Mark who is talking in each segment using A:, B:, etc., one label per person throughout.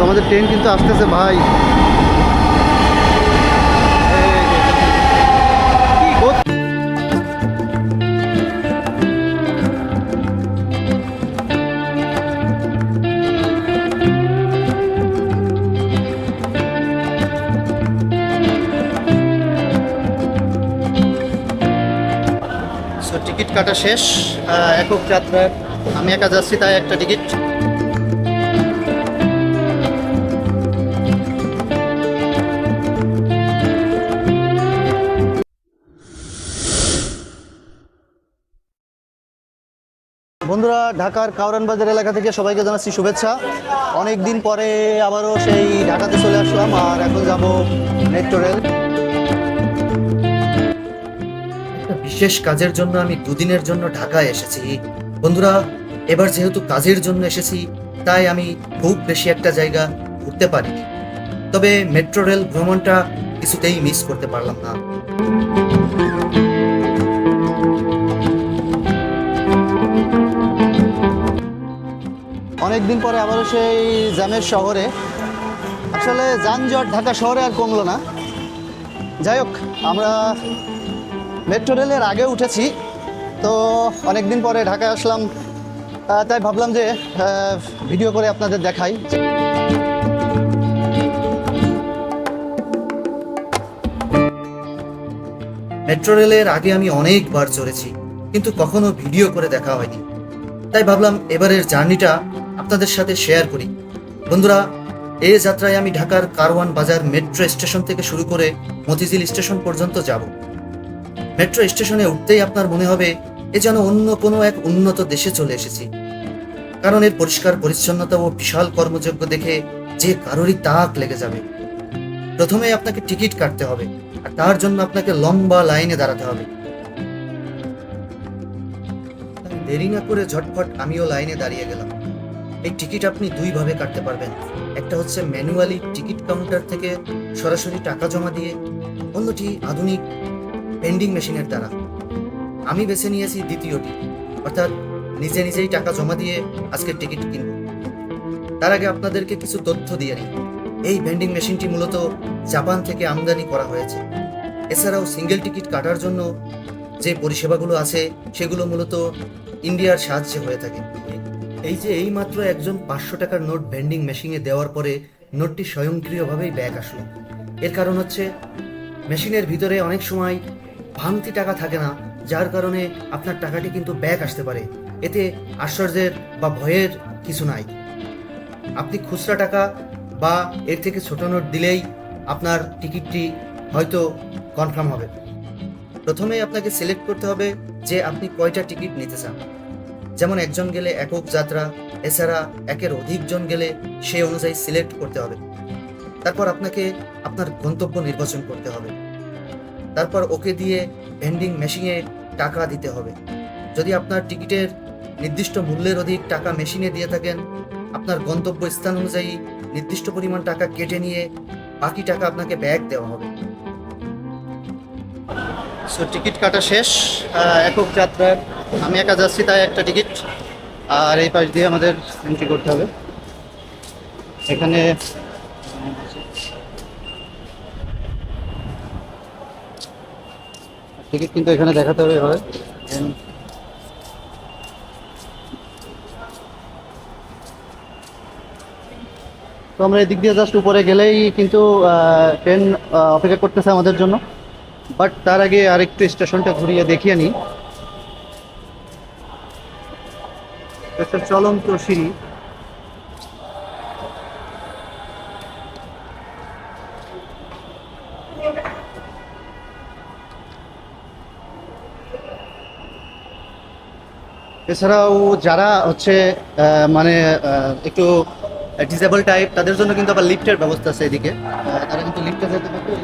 A: তো আমাদের ট্রেন কিন্তু আসতেছে, ভাই। টিকিট কাটা শেষ একক যাত্রার আমি একা যাচ্ছি, তাই একটা টিকিট বন্ধুরা, ঢাকার কাউরান বাজার এলাকা থেকে সবাইকে জানাচ্ছি শুভেচ্ছা। অনেক দিন পরে আবারও সেই ঢাকাতে চলে আসলাম, আর এখন যাব মেট্রো রেল।
B: বিশেষ কাজের জন্য আমি দুদিনের জন্য ঢাকায় এসেছি। বন্ধুরা, এবার যেহেতু কাজের জন্য এসেছি, তাই আমি খুব বেশি একটা জায়গা ঘুরতে পারিনি। তবে মেট্রো রেল ভ্রমণটা কিছুতেই মিস করতে পারলাম না।
A: অনেক দিন পরে আবারও সেই জ্যামের শহরে। আসলে যানজট ঢাকা শহরে আর কমলো না। যাই হোক, আমরা মেট্রো রেলের আগে উঠেছি। তো অনেক দিন পরে ঢাকায় আসলাম। তাই ভাবলাম যে ভিডিও করে আপনাদের দেখাই।
B: মেট্রো রেলের আগে আমি অনেকবার চড়েছি, কিন্তু কখনো ভিডিও করে দেখা হয়নি। তাই ভাবলাম এবারের জার্নিটা আপনাদের সাথে শেয়ার করি। বন্ধুরা, এই যাত্রায় আমি ঢাকার কারওয়ান বাজার মেট্রো স্টেশন থেকে শুরু করে মতিঝিল স্টেশন পর্যন্ত যাব। মেট্রো স্টেশনে উঠতেই আপনার মনে হবে, এ যেন অন্য কোনো এক উন্নত দেশে চলে এসেছি। কারণ এর পরিষ্কার পরিচ্ছন্নতা ও বিশাল কর্মযোগ্য দেখে যে কারোরই তাক লেগে যাবে। প্রথমে আপনাকে টিকিট কাটতে হবে, আর তার জন্য আপনাকে লম্বা লাইনে দাঁড়াতে হবে। দেরি না করে ঝটফট আমিও লাইনে দাঁড়িয়ে গেলাম। এই টিকিট আপনি দুই ভাবে কাটতে পারবেন। একটা হচ্ছে ম্যানুয়ালি টিকিট কাউন্টার থেকে সরাসরি টাকা জমা দিয়ে, অন্যটি আধুনিক পেন্ডিং মেশিনের দ্বারা। আমি বেছে নিয়েছি দ্বিতীয়টি, অর্থাৎ নিজে নিজেই টাকা জমা দিয়ে আজকের টিকিট কিনব। তার আগে আপনাদেরকে কিছু তথ্য দিয়ে নিই। এই ভেন্ডিং মেশিনটি মূলত জাপান থেকে আমদানি করা হয়েছে। এছাড়াও সিঙ্গেল টিকিট কাটার জন্য যে পরিষেবাগুলো আছে, সেগুলো মূলত ইন্ডিয়ার সাহায্যে হয়ে থাকে। এই যে এই মাত্র একজন পাঁচশো টাকার নোট ভেন্ডিং মেশিনে দেওয়ার পরে নোটটি স্বয়ংক্রিয়ভাবেই ব্যাক আসলো। এর কারণ হচ্ছে মেশিনের ভিতরে অনেক সময় ভাঙতি টাকা থাকে না, যার কারণে আপনার টাকাটি কিন্তু ব্যাক আসতে পারে। এতে আশ্চর্যের বা ভয়ের কিছু নাই। আপনি খুচরা টাকা বা এর থেকে ছোট নোট দিলেই আপনার টিকিটটি হয়তো কনফার্ম হবে। প্রথমে আপনাকে সিলেক্ট করতে হবে যে আপনি কয়টা টিকিট নিতে চান। যেমন একজন গেলে একক যাত্রা, এছাড়া একের অধিক জন গেলে সেই অনুযায়ী সিলেক্ট করতে হবে। তারপর আপনাকে আপনার গন্তব্য নির্বাচন করতে হবে। তারপর ওকে দিয়ে ভেন্ডিং মেশিনে টাকা দিতে হবে। যদি আপনার টিকিটের নির্দিষ্ট মূল্যের অধিক টাকা মেশিনে দিয়ে থাকেন, আপনার গন্তব্য স্থান অনুযায়ী নির্দিষ্ট পরিমাণ টাকা কেটে নিয়ে বাকি টাকা আপনাকে ব্যাগ দেওয়া হবে।
A: সো টিকিট কাটা শেষ একক যাত্রার, আমি একা যাচ্ছি, তাই একটা টিকিট আর এই পাশ দিয়ে আমাদের এন্ট্রি করতে হবে। এখানে টিকিট কিন্তু এখানে দেখাতে হবে এভাবে। তো আমরা এদিক দিয়ে জাস্ট উপরে গেলেই কিন্তু ট্রেন অপেক্ষা করতেছে আমাদের জন্য। বাট তার আগে আরেকটু স্টেশনটা ঘুরিয়ে দেখিয়ে নিই। একটা চলন্ত সিঁড়ি। এছাড়াও যারা হচ্ছে মানে একটু ডিসেবল টাইপ তাদের জন্য কিন্তু আবার লিফটের ব্যবস্থা আছে এদিকে। তারা কিন্তু লিফটে যেতে পারবে।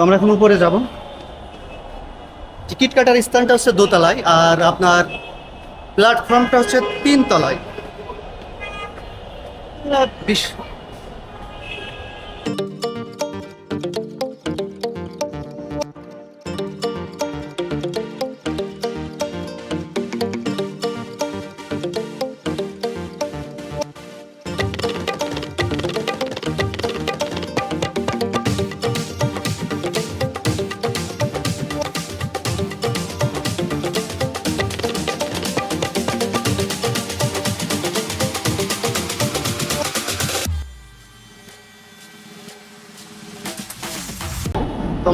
A: তো আমরা এখন উপরে যাব। টিকিট কাটার স্থানটা হচ্ছে দোতলায় আর আপনার
B: প্ল্যাটফর্মটা হচ্ছে তিন তলায় বিশ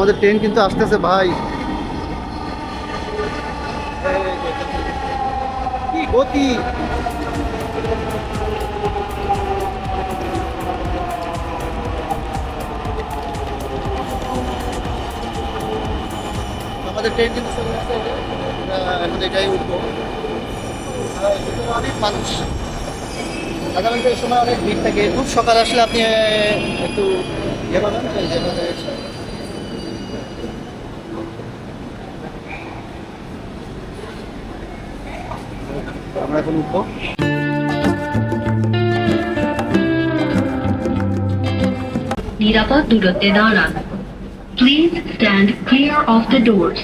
B: আমাদের ট্রেন কিন্তু আসতেছে ভাই। গতি? আমাদের ট্রেন কিন্তু এটাই উঠবো। অনেক মানুষ। সাধারণত এই সময় অনেক ভিড় থাকে। খুব সকাল আসলে আপনি একটু ইয়ে পাবেন এই যে মানে আমরা এখন উঠবো।
C: নিরাপদ দূরত্বে দাঁড়ান। Please stand clear of the doors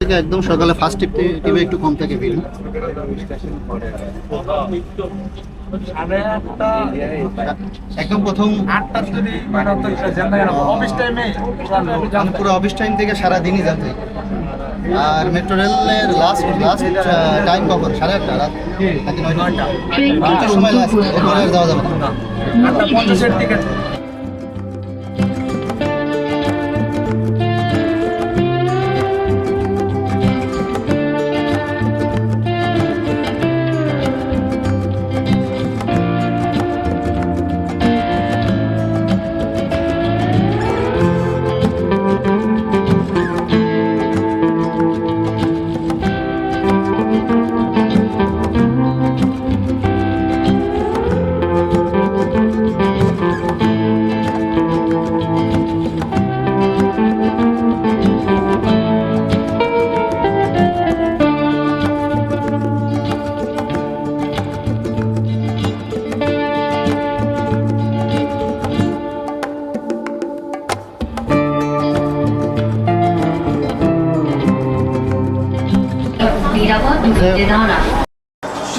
B: থেকে একদম সকালে ফার্স্ট টিপ টিপে একটু কম থাকে ভিড়। একদম প্রথম
D: অফিস
B: পুরো অফিস টাইম থেকে সারা দিনই যাতে আর মেট্রো রেলের লাস্ট লাস্ট টাইম কখন? সাড়ে আটটা রাত? নাকি নয়টা? সময় লাস্ট এরপরে যাওয়া যাবে না।
D: পঞ্চাশের টিকিট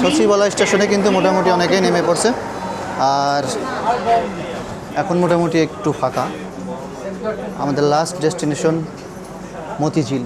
B: সচিবালয় স্টেশনে কিন্তু মোটামুটি অনেকেই নেমে পড়ছে। আর এখন মোটামুটি একটু ফাঁকা। আমাদের last destination Motijheel.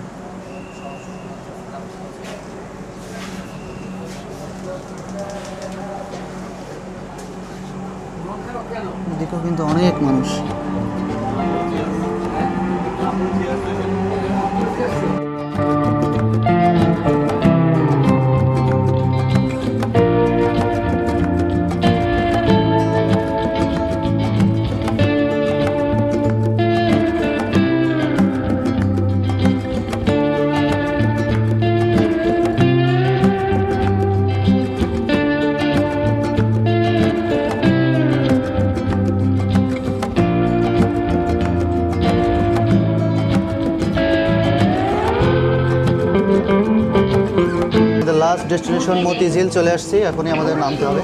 B: Destination Motijheel চলে আসছি এখনই আমাদের নামতে হবে।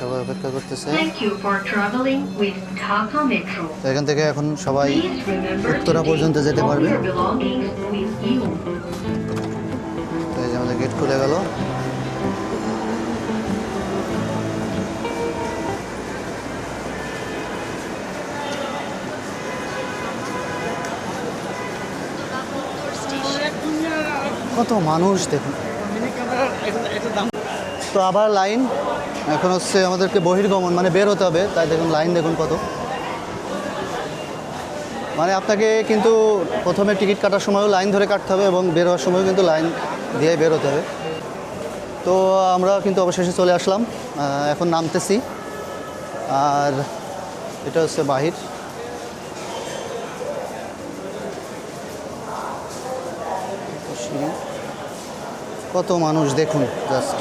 B: সবাই অপেক্ষা করতেছে। এখান থেকে এখন সবাই উত্তরা পর্যন্ত যেতে পারবে। আমাদের গেট খুলে গেল। কত মানুষ, দেখুন। তো আবার লাইন। এখন হচ্ছে আমাদেরকে বহির্গমন মানে বের হতে হবে। তাই দেখুন, লাইন দেখুন কত। মানে আপনাকে কিন্তু প্রথমে টিকিট কাটার সময়ও লাইন ধরে কাটতে হবে এবং বের হওয়ার সময়ও কিন্তু লাইন দিয়ে বের হতে হবে। তো আমরা কিন্তু অবশেষে চলে আসলাম। এখন নামতেছি। আর এটা হচ্ছে বাহির। কত মানুষ দেখুন জাস্ট